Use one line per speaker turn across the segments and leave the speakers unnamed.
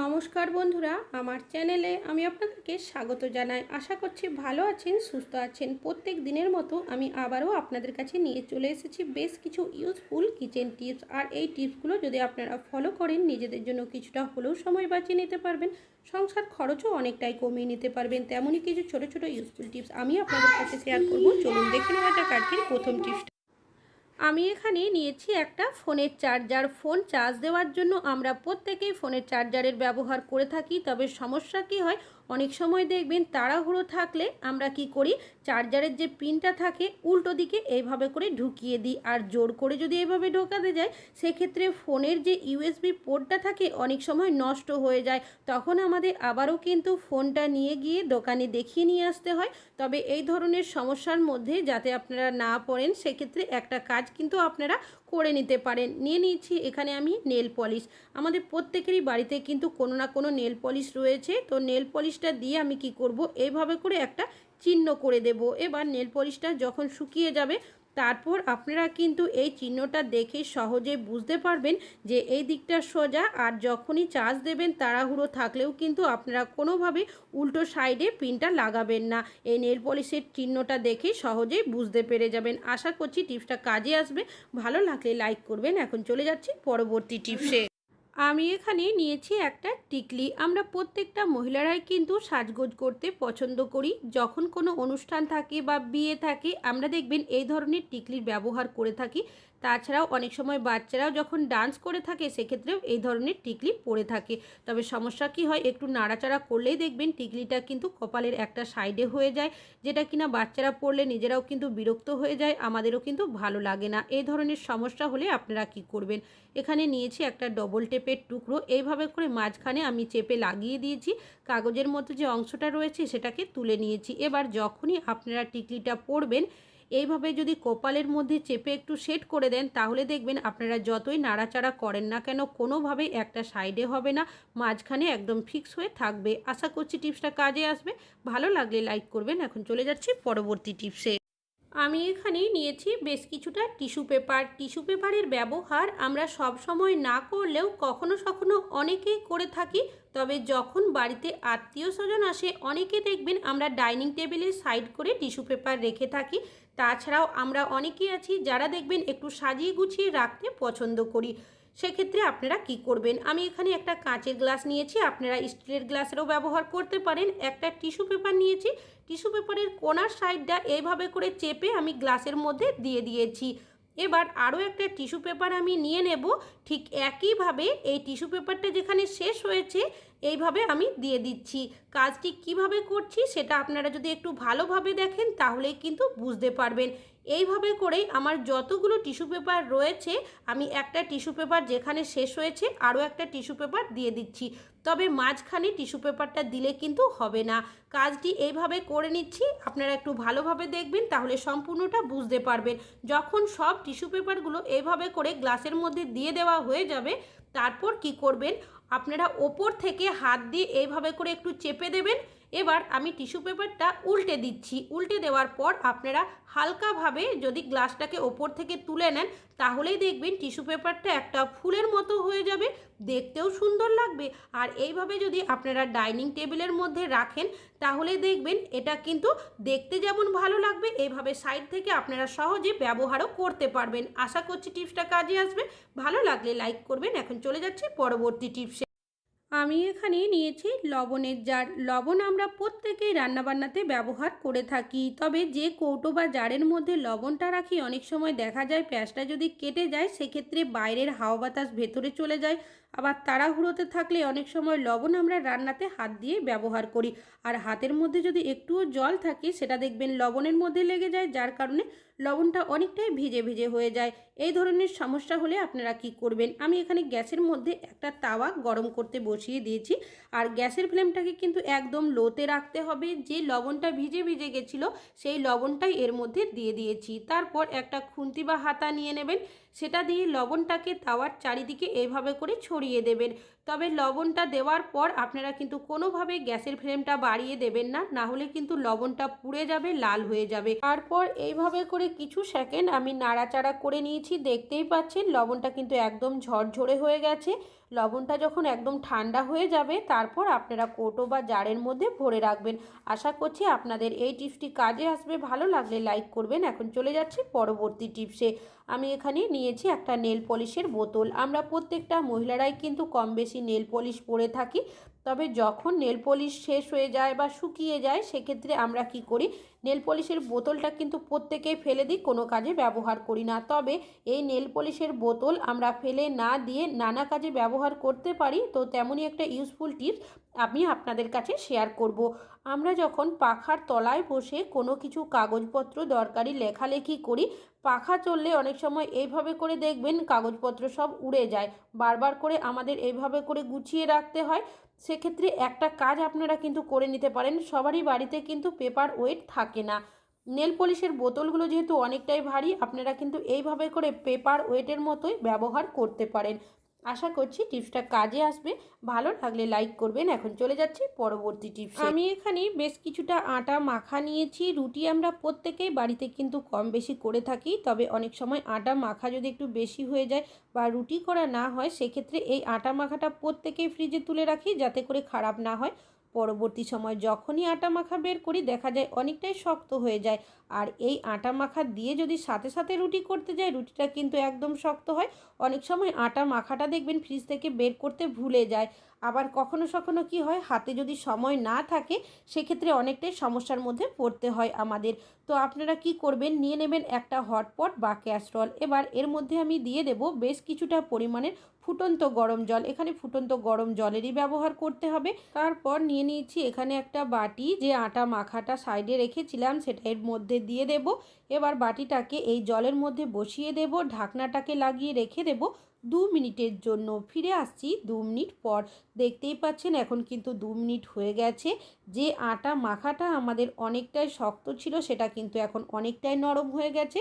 নমস্কার বন্ধুরা, আমার চ্যানেলে আমি আপনাদেরকে স্বাগত জানাই। আশা করছি ভালো আছেন, সুস্থ আছেন। প্রত্যেক দিনের মতো আমি আবারও আপনাদের কাছে নিয়ে চলে এসেছি বেশ কিছু ইউজফুল কিচেন টিপস আর এই টিপসগুলো যদি আপনারা ফলো করেন, নিজেদের জন্য কিছুটা হলেও সময় বাঁচিয়ে নিতে পারবেন। সংসার খরচও অনেকটাই কমিয়ে নিতে পারবেন। তেমনই কিছু ছোট ছোট ইউজফুল টিপস আমি আপনাদের কাছে শেয়ার করব। চলুন দেখে নেওয়া যাক আজকের প্রথম টিপস আমি এখানে নিয়েছি একটা ফোনের চার্জার। ফোন চার্জ দেওয়ার জন্য আমরা প্রত্যেকেই ফোনের চার্জারের ব্যবহার করে থাকি, তবে সমস্যা কি হয়? অনেক সময় দেখবেন তাড়াহুড়ো থাকলে আমরা কি করি? চার্জারের যে পিনটা থাকে উল্টো দিকে এইভাবে করে ঢুকিয়ে দিই। আর জোর করে যদি এইভাবে ঢোকাতে যায় সেক্ষেত্রে ফোনের যে ইউএসবি পোর্টটা থাকে অনেক সময় নষ্ট হয়ে যায়। তখন আমাদের আবারও কিন্তু ফোনটা নিয়ে গিয়ে দোকানে দেখিয়ে নিয়ে আসতে হয়। তবে এই ধরনের সমস্যার মধ্যে যাতে আপনারা না পড়েন, সেক্ষেত্রে একটা কাজ কিন্তু আপনারা করে নিতে পারেন। নিয়ে নিয়েছি এখানে আমি নেল পলিশ। আমাদের প্রত্যেকেরই বাড়িতে কিন্তু কোনো না কোনো নেল পলিশ রয়েছে। তো নেল পলিশটা দিয়ে আমি কি করব? এইভাবে করে একটা চিহ্ন করে দেব। এবার নেল পলিশটা যখন শুকিয়ে যাবে তারপর আপনারা কিন্তু এই চিহ্নটা দেখে সহজে বুঝতে পারবেন যে এই দিকটা সোজা আর যখনই চার্জ দেবেন তাড়াহুড়ো থাকলেও কিন্তু আপনারা কোনোভাবে উল্টো সাইডে পিনটা লাগাবেন না। এই নেল পলিশের চিহ্নটা দেখে সহজেই বুঝতে পেরে যাবেন। আশা করছি টিপসটা কাজে আসবে। ভালো লাগলে লাইক করবেন। এখন চলে যাচ্ছি পরবর্তী টিপসে। আমি এখানে নিয়েছি একটা টিকলি। আমরা প্রত্যেকটা মহিলারাই কিন্তু সাজগোজ করতে পছন্দ করি। যখন কোনো অনুষ্ঠান থাকে বা বিয়ে থাকে, আমরা দেখবেন এই ধরনের টিকলির ব্যবহার করে থাকি। তাছাড়াও অনেক সময় বাচ্চারাও যখন ডান্স করে থাকে, সেক্ষেত্রেও এই ধরনের টিকলি পরে থাকে। তবে সমস্যা কি হয়, একটু নাড়াচাড়া করলেই দেখবেন টিকলিটা কিন্তু কপালের একটা সাইডে হয়ে যায়, যেটা কিনা বাচ্চারা পড়লে নিজেরাও কিন্তু বিরক্ত হয়ে যায়, আমাদেরও কিন্তু ভালো লাগে না। এই ধরনের সমস্যা হলে আপনারা কি করবেন? এখানে নিয়েছি একটা ডবল টেপের টুকরো, এইভাবে করে মাঝখানে আমি চেপে লাগিয়ে দিয়েছি, কাগজের মতো যে অংশটা রয়েছে সেটাকে তুলে নিয়েছি। এবার যখনই আপনারা টিকলিটা পরবেন এইভাবে যদি কপালের মধ্যে চেপে একটু সেট করে দেন, তাহলে দেখবেন আপনারা যতই নাড়াচাড়া করেন না কেন, কোনোভাবেই একটা সাইডে হবে না, মাঝখানে একদম ফিক্স হয়ে থাকবে। আশা করছি টিপসটা কাজে আসবে। ভালো লাগলে লাইক করবেন। এখন চলে যাচ্ছি পরবর্তী টিপসে। আমি এখানে নিয়েছি বেশ কিছুটা টিস্যু পেপার। টিস্যু পেপারের ব্যবহার আমরা সব সময় না করলেও কখনো কখনো অনেকেই করে থাকি, তবে যখন বাড়িতে আত্মীয় স্বজন আসে, অনেকে দেখবেন আমরা ডাইনিং টেবিলে সাইড করে টিস্যু পেপার রেখে থাকি। তাছাড়াও আমরা অনেকেই আছি যারা দেখবেন একটু সাজিয়ে গুছিয়ে রাখতে পছন্দ করি। সেক্ষেত্রে আপনারা কি করবেন? আমি এখানে একটা কাঁচের গ্লাস নিয়েছি, আপনারা স্টিলের গ্লাসেরও ব্যবহার করতে পারেন। একটা টিস্যু পেপার নিয়েছি, টিস্যু পেপারের কোনার সাইডটা এইভাবে করে চেপে আমি গ্লাসের মধ্যে দিয়ে দিয়েছি। এবার আরও একটা টিস্যু পেপার আমি নিয়ে নেব। ঠিক একইভাবে এই টিস্যু পেপারটা যেখানে শেষ হয়েছে এইভাবে আমি দিয়ে দিচ্ছি। কাজটি কীভাবে করছি সেটা আপনারা যদি একটু ভালোভাবে দেখেন তাহলেই কিন্তু বুঝতে পারবেন। এইভাবে করেই আমার যতগুলো টিস্যু পেপার রয়েছে, আমি একটা টিস্যু পেপার যেখানে শেষ হয়েছে আরও একটা টিস্যু পেপার দিয়ে দিচ্ছি। তবে মাঝখানে টিস্যু পেপারটা দিলে কিন্তু হবে না। কাজটি এইভাবে করে নিচ্ছি, আপনারা একটু ভালোভাবে দেখবেন তাহলে সম্পূর্ণটা বুঝতে পারবেন। যখন সব টিস্যু পেপারগুলো এইভাবে করে গ্লাসের মধ্যে দিয়ে দেওয়া হয়ে যাবে, তারপর কি করবেন? আপনারা ওপর থেকে হাত দিয়ে এইভাবে করে একটু চেপে দেবেন এবার আমি টিস্যু পেপারটা উল্টে দিচ্ছি। উল্টে দেওয়ার পর আপনারা হালকাভাবে যদি গ্লাসটাকে ওপর থেকে তুলে নেন, তাহলেই দেখবেন টিস্যু পেপারটা একটা ফুলের মতো হয়ে যাবে। দেখতেও সুন্দর লাগবে। আর এইভাবে যদি আপনারা ডাইনিং টেবিলের মধ্যে রাখেন, তাহলে দেখবেন এটা কিন্তু দেখতে যেমন ভালো লাগবে এইভাবে সাইড থেকে আপনারা সহজে ব্যবহারও করতে পারবেন। আশা করছি টিপসটা কাজে আসবে। ভালো লাগলে লাইক করবেন। এখন চলে যাচ্ছি পরবর্তী টিপসে আমি এখানে নিয়েছি লবণের জার। লবণ আমরা প্রত্যেকেই রান্নাবান্নাতে ব্যবহার করে থাকি। তবে যে কৌটো বা জারের মধ্যে লবণটা রাখি, অনেক সময় দেখা যায় প্যাঁচটা যদি কেটে যায়, সেক্ষেত্রে বাইরের হাওয়া বাতাস ভেতরে চলে যায়। আবার তাড়াহুড়োতে থাকলে অনেক সময় লবণ আমরা রান্নাতে হাত দিয়ে ব্যবহার করি। আর হাতের মধ্যে যদি একটুও জল থাকে, সেটা দেখবেন লবণের মধ্যে লেগে যায়, যার কারণে লবণটা অনেকটাই ভিজে ভিজে হয়ে যায়। এই ধরনের সমস্যা হলে আপনারা কি করবেন? আমি এখানে গ্যাসের মধ্যে একটা তাওয়া গরম করতে বসিয়ে দিয়েছি। আর গ্যাসের ফ্লেমটাকে কিন্তু একদম লোতে রাখতে হবে। যে লবণটা ভিজে ভিজে গেছিল, সেই লবণটাই এর মধ্যে দিয়ে দিয়েছি। তারপর একটা খুন্তি বা হাতা নিয়ে নেবেন। সেটা দিয়ে লবণটাকে তাওয়ার চারিদিকে এইভাবে করে ছড়িয়ে দেবেন। তবে লবণটা দেওয়ার পর আপনারা কিন্তু কোনোভাবে গ্যাসের ফ্লেমটা বাড়িয়ে দেবেন না না হলে কিন্তু লবণটা পুড়ে যাবে, লাল হয়ে যাবে। তারপর এইভাবে করে কিছু সেকেন্ড আমি নাড়াচাড়া করে নিয়েছি, দেখতেই পাচ্ছেন লবণটা কিন্তু একদম ঝরঝরে হয়ে গেছে। লবণটা যখন একদম ঠান্ডা হয়ে যাবে, তারপর আপনারা কোটো বা জারের মধ্যে ভরে রাখবেন। আশা করছি আপনাদের এই টিপসটি কাজে আসবে। ভালো লাগলে লাইক করবেন। এখন চলে যাচ্ছি পরবর্তী টিপসে। আমি এখানে নিয়েছি একটা নেল পলিশের বোতল। আমরা প্রত্যেকটা মহিলারাই কিন্তু কম বেশি নেল পলিশ পরে থাকি। তবে যখন নেল পলিশ শেষ হয়ে যায় বা শুকিয়ে যায়, সেক্ষেত্রে আমরা কি করি নেল পলিশের বোতলটা কিন্তু প্রত্যেকেই ফেলে দিই, কোনো কাজে ব্যবহার করি না তবে এই নেল পলিশের বোতল আমরা ফেলে না দিয়ে নানা কাজে ব্যবহার করতে পারি, তো তেমনই একটা ইউজফুল টিপস আমি আপনাদের কাছে শেয়ার করব। আমরা যখন পাখার তলায় বসে কোনো কিছু কাগজপত্র দরকারি লেখালেখি করি পাখা চললে অনেক সময় এইভাবে করে দেখবেন কাগজপত্র সব উড়ে যায়। বারবার করে আমাদের এইভাবে করে গুছিয়ে রাখতে হয়। সেক্ষেত্রে একটা কাজ আপনারা কিন্তু করে নিতে পারেন, সবারই বাড়িতে কিন্তু পেপার ওয়েট থাকে না। নেল পলিশের বোতলগুলো যেহেতু অনেকটাই ভারী, আপনারা কিন্তু এইভাবে করে পেপার ওয়েটের মতোই ব্যবহার করতে পারেন। আশা করছি টিপসটা কাজে আসবে। ভালো লাগলে লাইক করবেন। এখন চলে যাচ্ছি পরবর্তী টিপস। আমি এখানে বেশ কিছুটা আটা মাখা নিয়েছি। রুটি আমরা প্রত্যেকেই বাড়িতে কিন্তু কম বেশি করে থাকি, তবে অনেক সময় আটা মাখা যদি একটু বেশি হয়ে যায় বা রুটি করা না হয়, সেক্ষেত্রে এই আটা মাখাটা প্রত্যেকেই ফ্রিজে তুলে রাখি যাতে করে খারাপ না হয়। পরবর্তী সময় যখনই আটা মাখা বের করি, দেখা যায় অনেকটাই শক্ত হয়ে যায়। আর এই আটা মাখা দিয়ে যদি সাথে সাথে রুটি করতে যাই, রুটিটা কিন্তু একদম শক্ত হয়। অনেক সময় আটা মাখাটা দেখবেন ফ্রিজ থেকে বের করতে ভুলে যায়। আবার কখনো কখনো কি হয়, হাতে যদি সময় না থাকে, সেক্ষেত্রে অনেকটাই সমস্যার মধ্যে পড়তে হয় আমাদের। তো আপনারা কি করবেন, নিয়ে নেবেন একটা হটপট বা ক্যাসরল। এবার এর মধ্যে আমি দিয়ে দেব বেশ কিছুটা পরিমাণের ফুটন্ত গরম জল। এখানে ফুটন্ত গরম জলেরই ব্যবহার করতে হবে। তারপর নিয়ে নিয়েছি এখানে একটা বাটি, যে আটা মাখাটা সাইডে রেখেছিলাম সেটা এর মধ্যে দিয়ে দেব। এবার বাটিটাকে এই জলের মধ্যে বসিয়ে দেব, ঢাকনাটাকে লাগিয়ে রেখে দেব। দু মিনিটের জন্য ফিরে আসছি দু মিনিট পর। দেখতেই পাচ্ছেন এখন কিন্তু দু মিনিট হয়ে গেছে। যে আটা মাখাটা আমাদের অনেকটাই শক্ত ছিল, সেটা কিন্তু এখন অনেকটাই নরম হয়ে গেছে।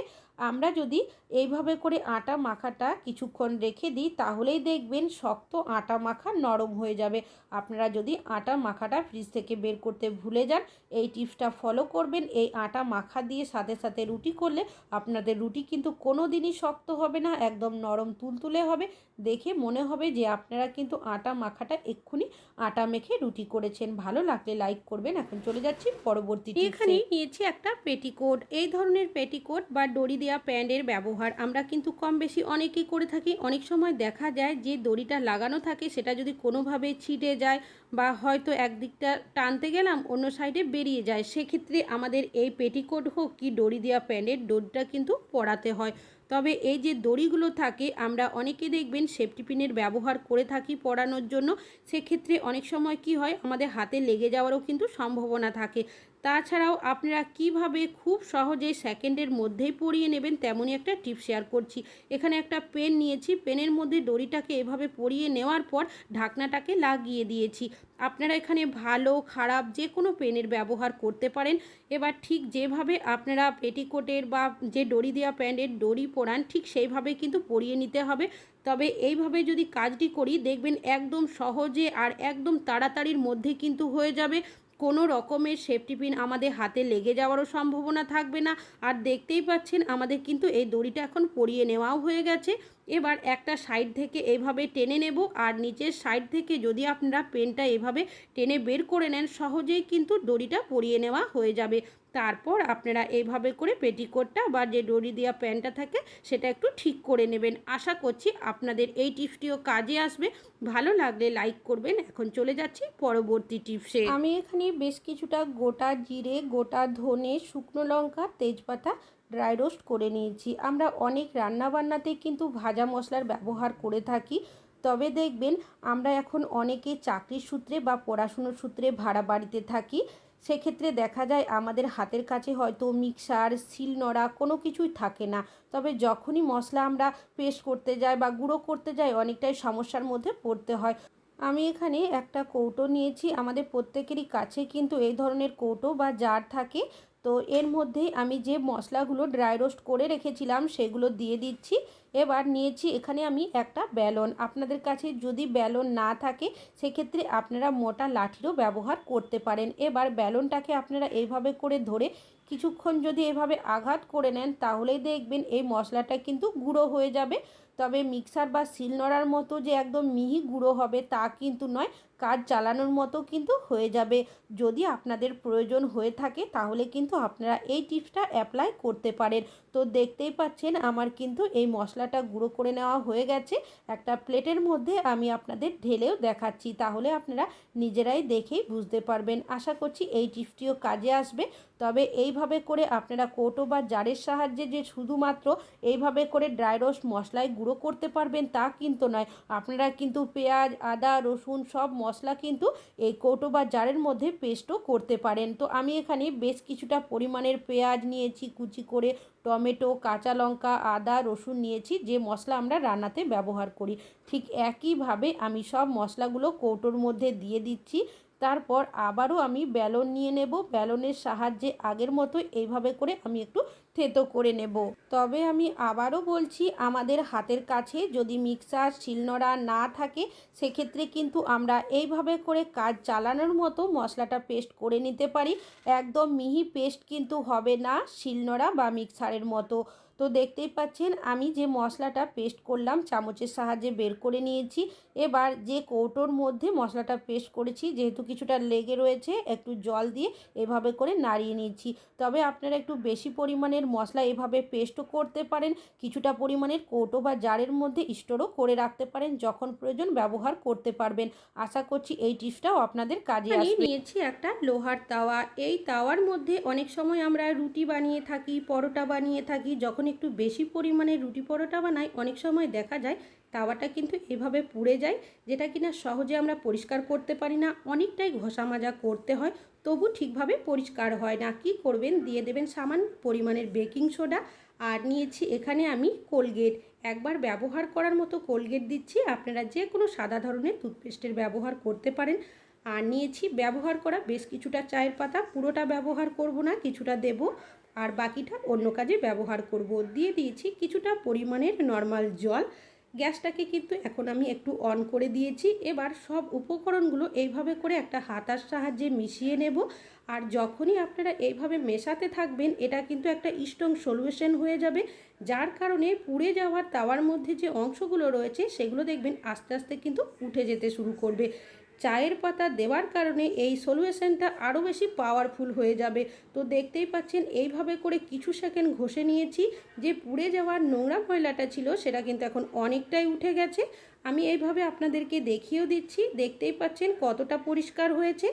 আমরা যদি এইভাবে করে আটা মাখাটা কিছুক্ষণ রেখে দিই তাহলেই দেখবেন শক্ত আটা মাখা নরম হয়ে যাবে। আপনারা যদি আটা মাখাটা ফ্রিজ থেকে বের করতে ভুলে যান এই টিপসটা ফলো করবেন। এই আটা মাখা দিয়ে সাথে সাথে রুটি করলে আপনাদের রুটি কিন্তু কোনো দিনই শক্ত হবে না একদম নরম তুলতুলে হবে। দেখে মনে হবে যে আপনারা কিন্তু আটা মাখাটা এক্ষুনি আটা মেখে রুটি করেছেন। ভালো লাগলে লাইক করবেন। এখন চলে যাচ্ছি পরবর্তী এখানে নিয়েছি একটা পেটিকোট। এই ধরনের পেটিকোট বা দড়ি দেওয়া প্যান্টের ব্যবহার। আমরা কিন্তু কম বেশি অনেকেই করে থাকি। অনেক সময় দেখা যায় যে দড়িটা লাগানো থাকে, সেটা যদি কোনোভাবে ছিটে যায় বা হয়তো একদিকটা টানতে গেলাম, অন্য সাইডে বেরিয়ে যায়। সেক্ষেত্রে আমাদের এই পেটিকোট হোক কি দড়ি দেওয়া প্যান্টের, দড়িটা কিন্তু পরাতে হয়। তবে এই যে দড়িগুলো থাকে, আমরা অনেকে দেখবেন সেফটি পিনের ব্যবহার করে থাকি পরানোর জন্য। সেক্ষেত্রে অনেক সময় কি হয়, আমাদের হাতে লেগে যাওয়ারও কিন্তু সম্ভাবনা থাকে। তাছাড়াও আপনারা কীভাবে খুব সহজে সেকেন্ডের মধ্যেই পরিয়ে নেবেন তেমনই একটা টিপ শেয়ার করছি। এখানে একটা পেন নিয়েছি পেনের মধ্যে দড়িটাকে এভাবে পরিয়ে নেওয়ার পর ঢাকনাটাকে লাগিয়ে দিয়েছি। আপনারা এখানে ভালো, খারাপ যে কোনো পেনের ব্যবহার করতে পারেন। এবার ঠিক যেভাবে আপনারা পেটিকোটের বা যে দড়ি দেওয়া প্যান্টের দড়ি পরান, ঠিক সেইভাবে কিন্তু পরিয়ে নিতে হবে। তবে এইভাবে যদি কাজটি করি, দেখবেন একদম সহজে আর একদম তাড়াতাড়ির মধ্যে কিন্তু হয়ে যাবে। কোনো রকমের সেফটি পিন আমাদের হাতে লেগে যাওয়ারও সম্ভাবনা থাকবে না। আর দেখতেই পাচ্ছেন, আমাদের কিন্তু এই দড়িটা এখন পরিয়ে নেওয়াও হয়ে গেছে। এবার একটা সাইড থেকে এভাবে টেনে নেব, আর নিচের সাইড থেকে যদি আপনারা পেনটা এভাবে টেনে বের করে নেন, সহজেই কিন্তু দড়িটা পরিয়ে নেওয়া হয়ে যাবে। তারপর আপনারা এইভাবে করে পেটিকোটটা বা যে দড়ি দেওয়া প্যান্টটা থাকে সেটা একটু ঠিক করে নেবেন। আশা করছি আপনাদের এই টিপসটিও কাজে আসবে। ভালো লাগলে লাইক করবেন। এখন চলে যাচ্ছি পরবর্তী টিপসে। আমি এখানে বেশ কিছুটা গোটা জিরে, গোটা ধনে, শুকনো লঙ্কা, তেজপাতা ড্রাই রোস্ট করে নিয়েছি। আমরা অনেক রান্নাবান্নাতে কিন্তু ভাজা মশলার ব্যবহার করে থাকি। তবে দেখবেন আমরা এখন অনেকে চাকরির সূত্রে বা পড়াশুনোর সূত্রে ভাড়া বাড়িতে থাকি। সেক্ষেত্রে দেখা যায় আমাদের হাতের কাছে হয়তো মিক্সার শিলনোড়া কোনো কিছুই থাকে না। তবে যখনই মশলা আমরা পেস্ট করতে যাই বা গুঁড়ো করতে যাই, অনেকটাই সমস্যার মধ্যে পড়তে হয়। আমি এখানে একটা কৌটো নিয়েছি। আমাদের প্রত্যেকেরই কাছে কিন্তু এই ধরনের কৌটো বা জার থাকে। তো এর মধ্যেই আমি যে মশলাগুলো ড্রাই রোস্ট করে রেখেছিলাম, সেগুলো দিয়ে দিচ্ছি। এবার নিয়েছি এখানে আমি একটা ব্যালন। আপনাদের কাছে যদি ব্যালন না থাকে, সেক্ষেত্রে আপনারা মোটা লাঠিরও ব্যবহার করতে পারেন। এবার ব্যালনটাকে আপনারা এইভাবে করে ধরে কিছুক্ষণ যদি এভাবে আঘাত করে নেন, তাহলেই দেখবেন এই মশলাটা কিন্তু গুঁড়ো হয়ে যাবে। তবে মিক্সার বা শিলনোড়ার মতো যে একদম মিহি গুঁড়ো হবে, তা কিন্তু নয়। কাজ চালানোর মতো কিন্তু হয়ে যাবে। যদি আপনাদের প্রয়োজন হয়ে থাকে, তাহলে কিন্তু আপনারা এই টিপসটা অ্যাপ্লাই করতে পারেন। তো দেখতেই পাচ্ছেন, আমার কিন্তু এই মশলাটা গুঁড়ো করে নেওয়া হয়ে গেছে। একটা প্লেটের মধ্যে আমি আপনাদের ঢেলেও দেখাচ্ছি, তাহলে আপনারা নিজেরাই দেখেই বুঝতে পারবেন। আশা করছি এই টিপসটিও কাজে আসবে। তবে এইভাবে করে আপনারা কোটো বা জারের সাহায্যে যে শুধুমাত্র এইভাবে করে ড্রাই রোস্ট মশলায় গুঁড়ো করতে পারবেন, তা কিন্তু নয়। আপনারা কিন্তু পেঁয়াজ, আদা, রসুন সব মশলা কিন্তু এই কৌটো বা জারের মধ্যে পেস্টও করতে পারেন। তো আমি এখানে বেশ কিছুটা পরিমাণের পেঁয়াজ নিয়েছি, কুচি করে, টমেটো, কাঁচা লঙ্কা, আদা, রসুন নিয়েছি, যে মশলা আমরা রান্নাতে ব্যবহার করি। ঠিক একইভাবে আমি সব মশলাগুলো কৌটোর মধ্যে দিয়ে দিচ্ছি। তারপর আবারও আমি ব্যালন নিয়ে নেব। ব্যালনের সাহায্যে আগের মতো এইভাবে করে আমি একটু থেতো করে নেব। তবে আমি আবারও বলছি, আমাদের হাতের কাছে যদি মিক্সার, শিলনোড়া না থাকে, সেক্ষেত্রে কিন্তু আমরা এইভাবে করে কাজ চালানোর মতো মশলাটা পেস্ট করে নিতে পারি। একদম মিহি পেস্ট কিন্তু হবে না শিলনোড়া বা মিক্সারের মতো। তো দেখতেই পাচ্ছেন আমি যে মশলাটা পেস্ট করলাম চামচের সাহায্যে বের করে নিয়েছি। এবার যে কৌটোর মধ্যে মশলাটা পেস্ট করেছি যেহেতু কিছুটা লেগে রয়েছে একটু জল দিয়ে এভাবে করে নাড়িয়ে নিয়েছি। তবে আপনারা একটু বেশি পরিমাণের মশলা এভাবে পেস্টও করতে পারেন কিছুটা পরিমাণের কৌটো বা জারের মধ্যে স্টোরও করে রাখতে পারেন যখন প্রয়োজন ব্যবহার করতে পারবেন। আশা করছি এই টিপসটাও আপনাদের কাজে আসবে। নিয়েছি একটা লোহার তাওয়া। এই তাওয়ার মধ্যে অনেক সময় আমরা রুটি বানিয়ে থাকি পরোটা বানিয়ে থাকি যখন একটু বেশি পরিমাণে রুটি পরোটা বানাই, অনেক সময় দেখা যায় তাওয়াটা কিন্তু এভাবে পুড়ে যায়, যেটা কিনা সহজে আমরা পরিষ্কার করতে পারি না, অনেকটাই ঘষা মাজা করতে হয়, তবু ঠিকভাবে পরিষ্কার হয় না। কি করবেন? দিয়ে দেবেন সামান্য পরিমাণের বেকিং সোডা আর নিয়েছি এখানে আমি কোলগেট। একবার ব্যবহার করার মতো কোলগেট দিচ্ছি, আপনারা যে কোনো সাদা ধরনের টুথপেস্টের ব্যবহার করতে পারেন। আর নিয়েছি, ব্যবহার করা বেশ কিছুটা চায়ের পাতা, পুরোটা ব্যবহার করব না, কিছুটা দেব। আর বাকিটা অন্য কাজে ব্যবহার করব। দিয়ে দিয়েছি কিছুটা পরিমাণের নর্মাল জল। গ্যাসটাকে কিন্তু এখন আমি একটু অন করে দিয়েছি। এবার সব উপকরণগুলো এইভাবে করে একটা হাতার সাহায্যে মিশিয়ে নেব। আর যখনই আপনারা এইভাবে মেশাতে থাকবেন, এটা কিন্তু একটা স্ট্রং সলিউশন হয়ে যাবে। যার কারণে পুড়ে যাওয়ার তাওয়ার মধ্যে যে অংশগুলো রয়েছে, সেগুলো দেখবেন আস্তে আস্তে কিন্তু উঠে যেতে শুরু করবে। চায়ের পাতা দেওয়ার কারণে এই সলিউশনটা আরও বেশি পাওয়ারফুল হয়ে যাবে। তো দেখতেই পাচ্ছেন, এইভাবে করে কিছু সেকেন্ড ঘষে নিয়েছি। যে পুড়ে যাওয়ার নোংরা ময়লাটা ছিল, সেটা কিন্তু এখন অনেকটাই উঠে গেছে। আমি এইভাবে আপনাদেরকে দেখিয়েও দিচ্ছি, দেখতেই পাচ্ছেন কতটা পরিষ্কার হয়েছে।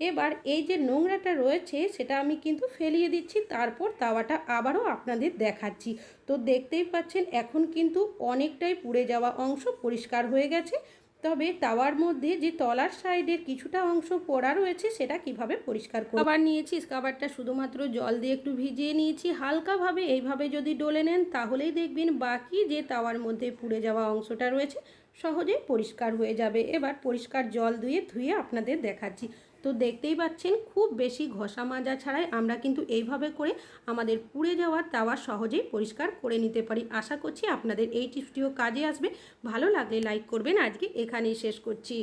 এবার এই যে নোংরাটা রয়েছে, সেটা আমি কিন্তু ফেলিয়ে দিচ্ছি, তারপর তাওয়াটা আবারও আপনাদের দেখাচ্ছি। তো দেখতেই পাচ্ছেন, এখন কিন্তু অনেকটাই পুড়ে যাওয়া অংশ পরিষ্কার হয়ে গেছে। তবে তাওয়ার মধ্যে যে তলার সাইডের কিছুটা অংশ পড়া রয়েছে, সেটা কীভাবে পরিষ্কার করব আবার নিয়েছি স্কাবারটা শুধুমাত্র জল দিয়ে একটু ভিজিয়ে নিয়েছি। হালকাভাবে এইভাবে যদি ডলে নেন, তাহলেই দেখবেন বাকি যে তাওয়ার মধ্যে পুড়ে যাওয়া অংশটা রয়েছে, সহজেই পরিষ্কার হয়ে যাবে। এবার পরিষ্কার জল ধুয়ে ধুয়ে আপনাদের দেখাচ্ছি। তো দেখতেই পাচ্ছেন, খুব বেশি ঘষা মাজা ছাড়াই আমরা কিন্তু এইভাবে করে আমাদের পুড়ে যাওয়ার তাওয়া সহজেই পরিষ্কার করে নিতে পারি। আশা করছি আপনাদের এই টিপসটিও কাজে আসবে। ভালো লাগলে লাইক করবেন। আজকে এখানেই শেষ করছি।